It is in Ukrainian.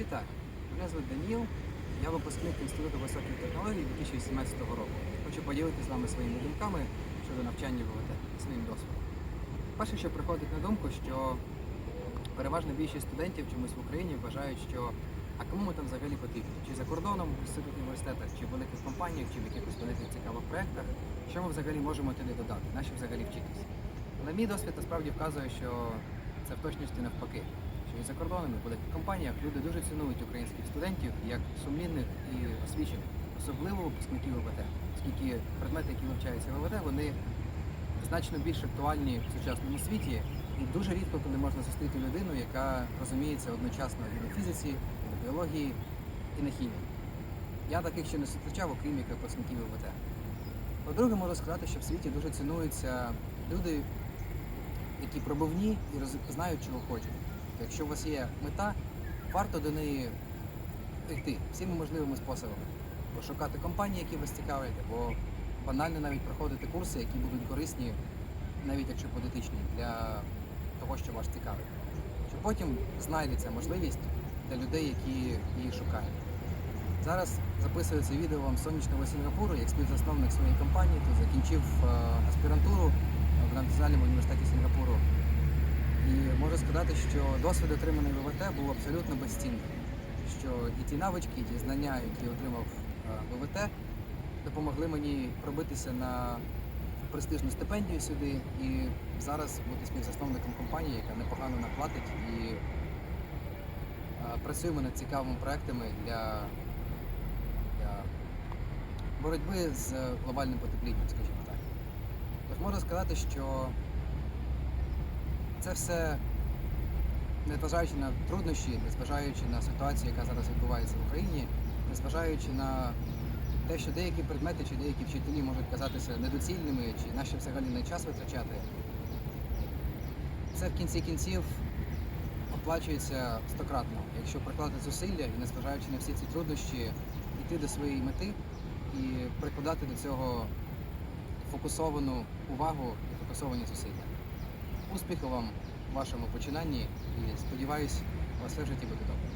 Вітаю! Мене звуть Даніл. Я випускник Інституту високих технологій 2018 року. Хочу поділитися з вами своїми думками щодо навчання в ВВТ, своїм досвідом. Перше, що приходить на думку, що переважна більшість студентів чомусь в Україні вважають, що а кому ми там взагалі потрібні? Чи за кордоном в інститут університетах, чи в великих компаніях, чи в якихось великих цікавих проєктах, що ми взагалі можемо туди додати, наші взагалі вчитися. Але мій досвід насправді вказує, що це в точності навпаки. І в великих компаніях люди дуже цінують українських студентів як сумлінних і освічених, особливо випускників ВВТ, оскільки предмети, які вивчаються в ВВТ, вони значно більш актуальні в сучасному світі, і дуже рідко, коли можна зустріти людину, яка розуміється одночасно і на фізиці, і на біології, і на хімії. Я таких ще не зустрічав, окрім як випускників ВВТ. По-друге, можу сказати, що в світі дуже цінуються люди, які пробивні і знають, чого хочуть. Якщо у вас є мета, варто до неї йти всіми можливими способами. Пошукати компанії, які вас цікавлять, або банально навіть проходити курси, які будуть корисні, навіть якщо політичні, для того, що вас цікавить. Що потім знайдеться можливість для людей, які її шукають. Зараз записую це відео вам з сонячного Сінгапуру, як співзасновник своєї компанії, тут закінчив е, аспірантуру в Національному університеті Сінгапуру. І можу сказати, що досвід отриманий в ВВТ був абсолютно безцінним. Що і ті навички, і ті знання, які отримав е, ВВТ, допомогли мені пробитися на престижну стипендію сюди і зараз бути співзасновником компанії, яка непогано наплатить і е, працюємо над цікавими проектами для, для боротьби з глобальним потеплінням, скажімо так. Тож можу сказати, що це все, незважаючи на труднощі, незважаючи на ситуацію, яка зараз відбувається в Україні, незважаючи на те, що деякі предмети чи деякі вчителі можуть казатися недоцільними, чи наші взагалі не час витрачати, це в кінці кінців оплачується стократно, якщо прикладати зусилля і незважаючи на всі ці труднощі, йти до своєї мети і прикладати до цього фокусовану увагу і фокусовані зусилля. Успіху вам в вашому починанні і сподіваюсь, вас все в житті буде добре.